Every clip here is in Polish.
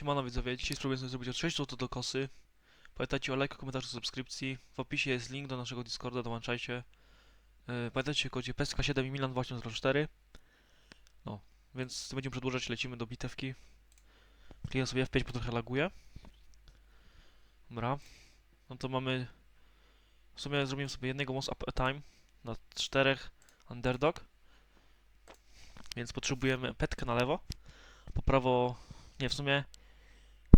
Siemano widzowie, dzisiaj spróbuję zrobić od 6 zł do kosy. Pamiętajcie o lajku, komentarzu, subskrypcji. W opisie jest link do naszego Discorda, dołączajcie. Yy, pamiętajcie o kodzie PSK7 i Milan 2804. No, więc będziemy przedłużać, lecimy do bitewki. Klikam sobie F5, bo trochę laguje. Dobra. No to mamy... W sumie zrobimy sobie jednego most up a time na czterech underdog. Więc potrzebujemy petkę na lewo. Po prawo... Nie, w sumie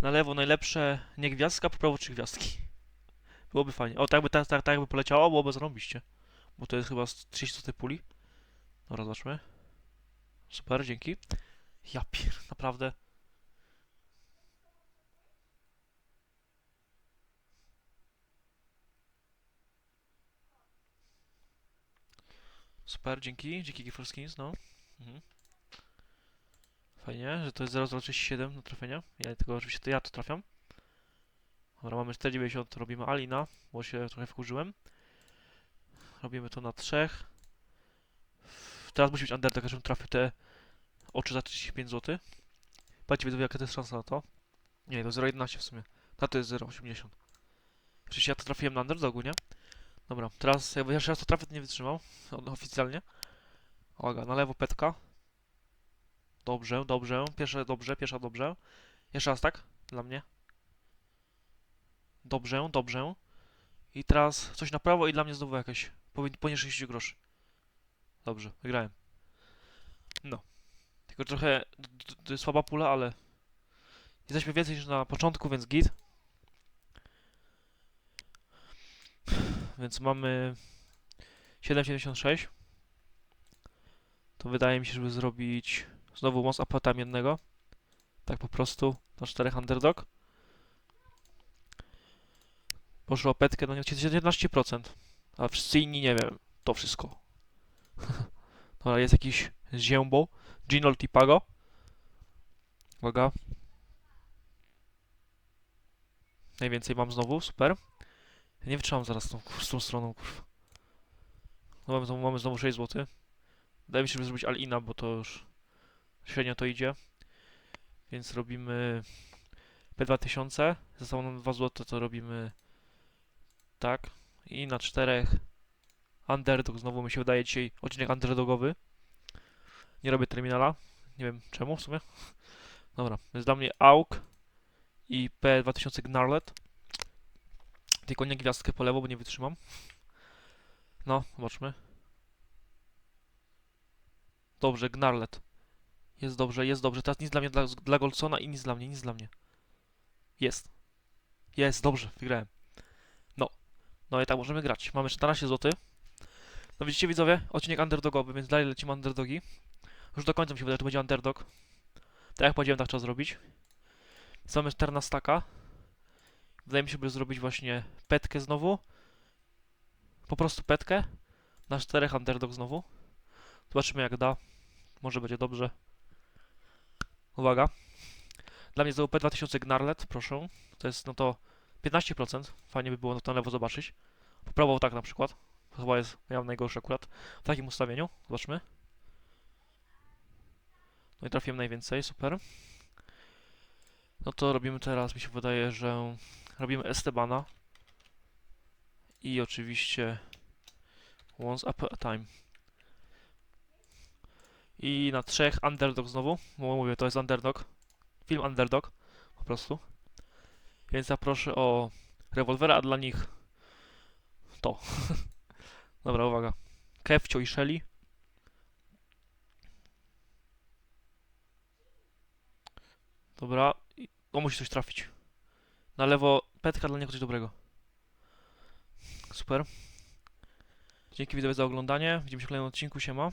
na lewo najlepsze nie gwiazdka, po prawo trzy gwiazdki. Byłoby fajnie. O, tak by, tak, tak, tak by poleciało, byłoby zarąbiście. Bo to jest chyba z 30 tej puli. Dobra, zobaczmy. Super, dzięki. Ja pier... naprawdę. Super, dzięki. Dzięki Gifford Skins, no. Mhm. Fajnie, że to jest 0037 do trafienia. Ja tego oczywiście to ja to trafiam. Dobra, mamy 490, robimy Alina, bo się trochę wkurzyłem. Robimy to na trzech. Teraz musi być underdog, żebym trafił te oczy za 35 zł. Patrzcie widzowie, jaka to jest szansa na to. Nie, to 0,11 w sumie. Na to jest 0,80. Przecież ja to trafiłem na underdogu, nie? Dobra, teraz jakby jeszcze raz to trafię, to nie wytrzymał. Oficjalnie. Uwaga, na lewo petka. Dobrze, dobrze. Pierwsze dobrze, pierwsza dobrze. Jeszcze raz tak, dla mnie. Dobrze, dobrze. I teraz coś na prawo i dla mnie znowu jakieś. Poniżej 60 groszy. Dobrze, wygrałem. No. Tylko trochę słaba pula, ale jesteśmy więcej niż na początku, więc git. Więc mamy 7,76. To wydaje mi się, żeby zrobić Znowu most apatami jednego. Tak po prostu. Na czterech underdog. Poszło o petkę no na 11%. A wszyscy inni nie wiem. To wszystko. Dobra, jest jakiś ziębo. Ginol Tipago. Uwaga. Najwięcej mam znowu, super. Ja nie wytrzymam zaraz tą, z tą stroną, kurwa. No mamy, mamy znowu 6 zł. Wydaje mi się, żeby zrobić Alina, bo to już średnio to idzie. Więc robimy P2000. Zostało nam 2 zł, to robimy tak. I na czterech underdog. Znowu mi się wydaje dzisiaj odcinek underdogowy. Nie robię terminala. Nie wiem czemu w sumie. Dobra, więc dla mnie AUK i P2000 Gnarlet. Tylko nie gwiazdkę po lewo, bo nie wytrzymam. No, zobaczmy. Dobrze, Gnarlet. Jest dobrze, jest dobrze. Teraz nic dla mnie, dla, dla Goldsona i nic dla mnie, nic dla mnie. Jest. Jest, dobrze, wygrałem. No. No i tak możemy grać. Mamy 14 zł. No widzicie widzowie, odcinek underdogowy, więc dalej lecimy underdogi. Już do końca mi się wydaje, to będzie underdog. Tak jak powiedziałem, tak trzeba zrobić. Więc mamy 14 staka. Wydaje mi się, by zrobić właśnie petkę znowu. Po prostu petkę. Na czterech underdog znowu. Zobaczymy jak da. Może będzie dobrze. Uwaga. Dla mnie znowu P2000 Gnarlet, proszę. To jest no to 15%. Fajnie by było na lewo zobaczyć. Po prawo tak na przykład. To chyba jest mam najgorszy akurat. W takim ustawieniu. Zobaczmy. No i trafiłem najwięcej, super. No to robimy teraz, mi się wydaje, że robimy Estebana. I oczywiście Once Upon a Time. I na trzech underdog znowu, bo mówię, to jest underdog. Film underdog, po prostu. Więc ja proszę o rewolwera, a dla nich to. Dobra, uwaga. Kefcio i Shelly. Dobra. I- O, musi coś trafić. Na lewo petka, dla niego coś dobrego. Super. Dzięki widzowie za oglądanie. Widzimy się w kolejnym odcinku. Siema.